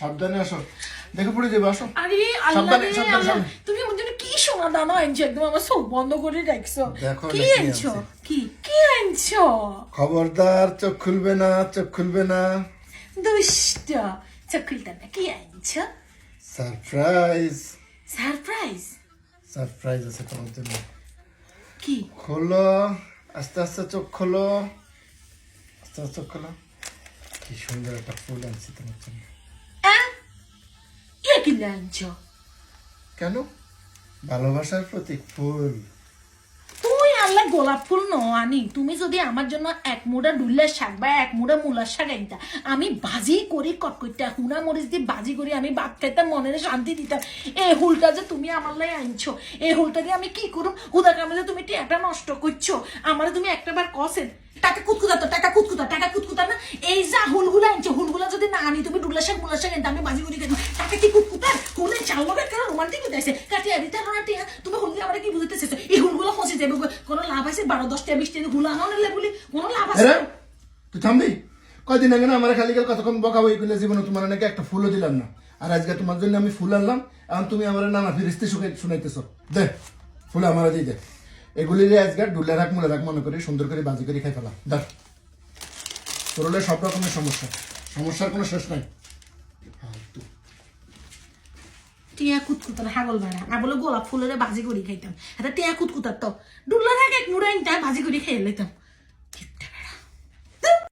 সাবধানে আসো। দেখে পড়ে যাবে আসো। আরে আল্লাহ সাবধানে, সাবধানে, সাবধানে। তুমি আমার জন্য কি সোনা দানা আনছো একদম আমার চোখ বন্ধ করে রাখছো। দেখো না কি কি আনছো আনছি। কি কি আনছো খবরদার চোখ খুলবে না চোখ খুলবে না। দুষ্ট। না কি আনছো সারপ্রাইজ। সারপ্রাইজ? সারপ্রাইজ আছে তোমার জন্য। কি? খোলো আস্তে আস্তে চোখ খোলো। আস্তে আস্তে চোখ খোলো। কি সুন্দর একটা ফুল আনছি তোমার জন্য। কেন? ভালোবাসার প্রতীক ফুল। তুই আল্লাহ গোলাপ ফুল ন আনি। তুমি যদি আমার জন্য এক মুড়া ডুল্লার শাক বা এক মুড়া মূলার শাক আনতা আমি বাজি করি কটকইটা হুনা মরিচ দিয়ে বাজি করি আমি ভাত খাইতাম মনের শান্তি দিতাম এই হুলটা যে তুমি আমার লাই আনছো এই হুলটা দিয়ে আমি কি করুম? হুদা কামলে তুমি টিয়াটা নষ্ট করছ। আমার তুমি একটা বার কসেন টাকা কুতকুতা তো টাকা কুতকুতা টাকা কুতকুতা না এই যা হুলগুলা আনছো যদি না আনি, তুমি ডুল্লার শাক মূলার শাক আমি বাজি করি খেতাম টাকা কি কুতকুতা হুলে চাল লগে কেন রোমান্টিক হইতেছে কাটিয়া দিতে না টিয়া তুমি হুল দিয়ে আমার কি বুঝতেছে এই হুলগুলো ফসে যাবে কোনো লাভ আছে? বারো দশটা বিশটা হুল আনো নিলে বলি। কোনো লাভ আছে? তুই থামবি কয়দিন আগে না আমার খালি গেল কতক্ষণ বকা বই করলে জীবনে তোমার নাকি একটা ফুলও দিলাম না। আর আজকে তোমার জন্য আমি ফুল আনলাম এখন তুমি আমার নানা ফিরিস্তি শুকাই, শুনাইতেছ। দে, ফুল আমার দিয়ে দে। এগুলি আজকে ডুলে রাখ মুলে রাখ মনে করি সুন্দর করে বাজি করে খাই ফেলা দেখ তোর সব রকমের সমস্যা। সমস্যার কোনো শেষ নাই। টিয়া কুতকুতার হাগল ভাড়া আর বলে গোলাপ ফুলের ভাজি করি খাইতাম। এটা টিয়া কুতকুতার তো। ডুবলা থাকে এক মুড়াইন তাই বাজি করি খেয়ে লইতাম।